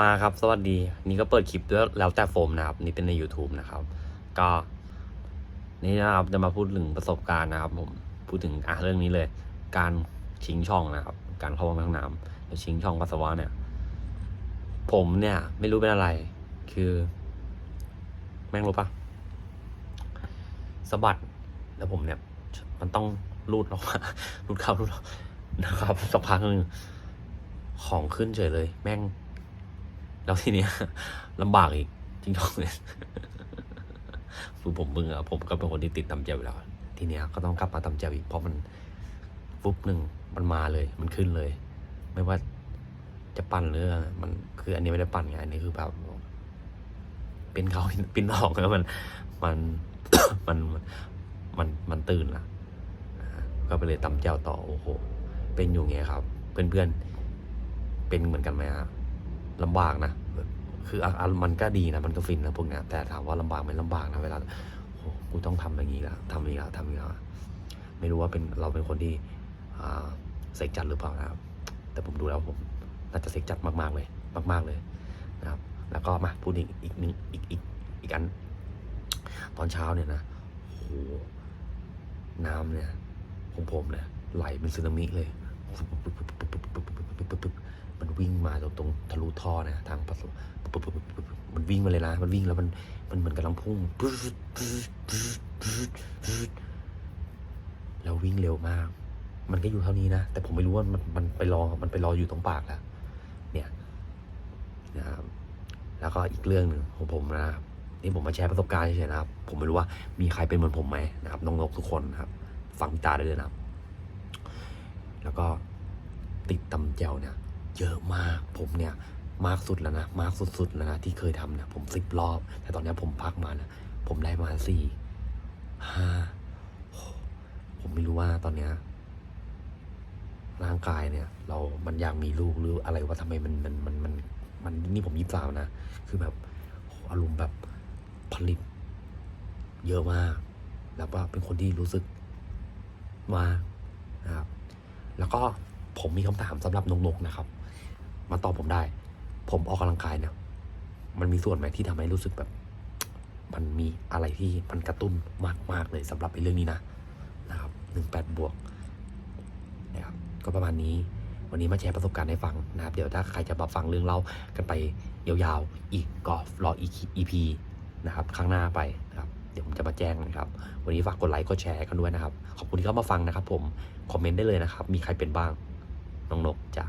มาครับ สวัสดี นี่ก็เปิดคลิปด้วยแล้วแต่โฟมนะครับ นี่เป็นใน YouTube นะครับ ก็ นี่นะครับจะมาพูดถึงประสบการณ์นะครับ ผมพูดถึงอะเรื่องนี้เลย การชิงช่องนะครับ การเข้าห้องน้ำแล้วชิงช่องปัสสาวะเนี่ย ผมเนี่ย ไม่รู้เป็นอะไร คือ แม่งรู้ปะสะบัดแล้วผมเนี่ย มันต้องรูดออกมารูดเข้ารูดออกนะครับสักพักหนึ่งของขึ้นเฉยเลย แม่ง แล้วทีเนี้ยลำบากอีกจริงๆเลยคือผมมึงอะผมก็เป็นคนที่ติดตำเจวอยู่แล้ว ทีเนี้ยก็ต้องกลับมาตำเจวอีกเพราะมันฟุบหนึ่งมันมาเลยมันขึ้นเลย ไม่ว่าจะปั่นหรือมันคืออันนี้ไม่ได้ปั่นไงอันนี้คือแบบเป็นเขาเป็นออกแล้วมันมันมันมันมันตื่นละนะก็ไปเลยตำเจ้าต่อโอ้โหเป็นอยู่ไงครับ เพื่อนๆเป็นเหมือนกันไหมฮะ ลำบากนะ คืออะมันก็ดีนะ มันก็ฟินนะพวกเนี้ยแต่ถามว่าลำบากไหมลำบากนะเวลาโอ้โหกูต้องทำอย่างนี้ละทำอย่างนี้ละทำอย่างนี้ละไม่รู้ว่าเป็นเราเป็นคนที่อ่าเสกจัดหรือเปล่านะครับ แต่ผมดูแล้วผมน่าจะเสกจัดมาก ๆ เลย มาก ๆ เลยนะครับ แล้วก็มาพูดอีกอีกหนึ่งอีกอีกอีกอัน ตอนเช้าเนี่ยนะโอ้โหน้ำเนี่ยของผมเนี่ยไหลเป็นสึนามิเลย มันวิ่งมาตรงตรงทะลุท่อนะทางปัสสาวะมันวิ่งมาเลยนะ มันวิ่งแล้วมันมันเหมือนกำลังพุ่งแล้ววิ่งเร็วมาก มันก็อยู่เท่านี้นะ แต่ผมไม่รู้ว่ามันมันไปรอ มันไปรออยู่ตรงปากแล้ว เนี่ยนะครับ แล้วก็อีกเรื่องหนึ่งของผมนะครับนี่ผมมาแชร์ประสบการณ์เฉยๆนะครับ ผมไม่รู้ว่ามีใครเป็นเหมือนผมไหมนะครับน้องนกทุกคนนะครับ ฟังตาได้เลยนะครับ แล้วก็ติดตำแจวเนี่ย เยอะมาก ผมเนี่ยมากสุดแล้วนะ มากสุดๆแล้วนะที่เคยทำเนี่ยผมสิบรอบ แต่ตอนนี้ผมพักมานะผมได้มาสี่ห้าผมไม่รู้ว่าตอนเนี้ยร่างกายเนี่ย เรามันอยากมีลูกหรืออะไรว่าทำไมมันมันมันมันมันนี่ผมยี่สิบสามนะ คือแบบอารมณ์แบบผลิต เยอะมาก แล้วก็เป็นคนที่รู้สึกมานะครับ แล้วก็ ผมมีคำถามสำหรับนกๆนะครับ มาตอบผมได้ ผมออกกำลังกายเนี่ยมันมีส่วนไหมที่ทำให้รู้สึกแบบ มันมีอะไรที่มันกระตุ้นมาก ๆ เลยสำหรับไอ้เรื่องนี้นะนะครับหนึ่งแปดบวกนะครับก็ประมาณนี้ วันนี้มาแชร์ประสบการณ์ให้ฟังนะครับ เดี๋ยวถ้าใครจะมาฟังเรื่องเล่ากันไปยาวๆอีกก็รออีก EP นะครับ ข้างหน้าไปนะครับเดี๋ยวผมจะมาแจ้งนะครับ วันนี้ฝากกดไลค์กดแชร์กันด้วยนะครับ ขอบคุณที่เข้ามาฟังนะครับ ผม คอมเมนต์ได้เลยนะครับ มีใครเป็นบ้าง น้องนกจ้ะ